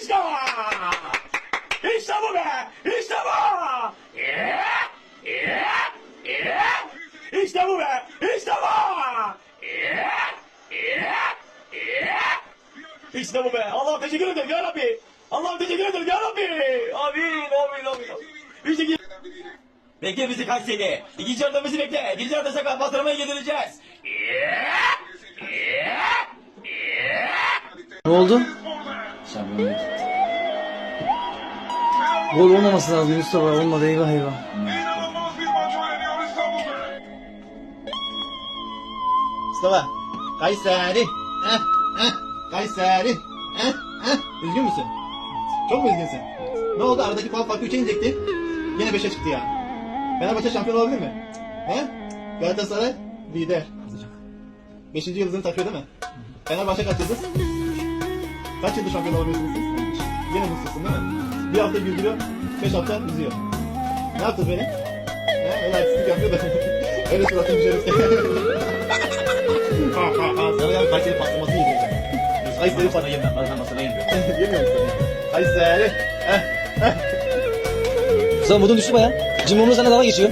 İşte! İşte bu be! İşte bu! İşte bu be! İşte bu! İşte bu be! Allah'ım teşekkür ederim ya Rabbi! Allah'ım teşekkür ederim ya Rabbi! Amin, amin, amin. İşte Bekle bizi Kayseri. İkinci yarıda bizi bekle. Birinci yarıda sakat bastırmaya! Yeah! Ne oldu? Gol olmaması lazım Mustafa. Olmadı eyvah eyvah. İnanılmaz bir maç oynanıyor İstanbul'da. Mustafa. Kayseri. Heh, heh. Kayseri. Heh, heh. Üzgün müsün? Çok mu üzgünsün? Ne oldu? Aradaki puan farkı 3'e inecekti. Yine 5'e çıktı ya. Fenerbahçe şampiyon olabilir mi? He? Galatasaray lider. 5. yıldızını takıyor değil mi? Fenerbahçe kaç yıldız? Kaç yıldır şampiyon olamıyorsunuz siz? Yine mutsuzsun değil mi? Bir hafta güldürüyor, 5 hafta üzüyor. Ne yaptı beni? He? Öyle artistlik yapıyor da. Öyle suratını düşeriz. Ha ha ha. Sana ya Kayseri patlaması yiyecek. Kayseri patlaması yemem. Ben masana yemiyorum. Yemiyor musun? Kayseri. Heh. Mustafa modun düştü baya. Cimbo'nun sana dalga geçiyor.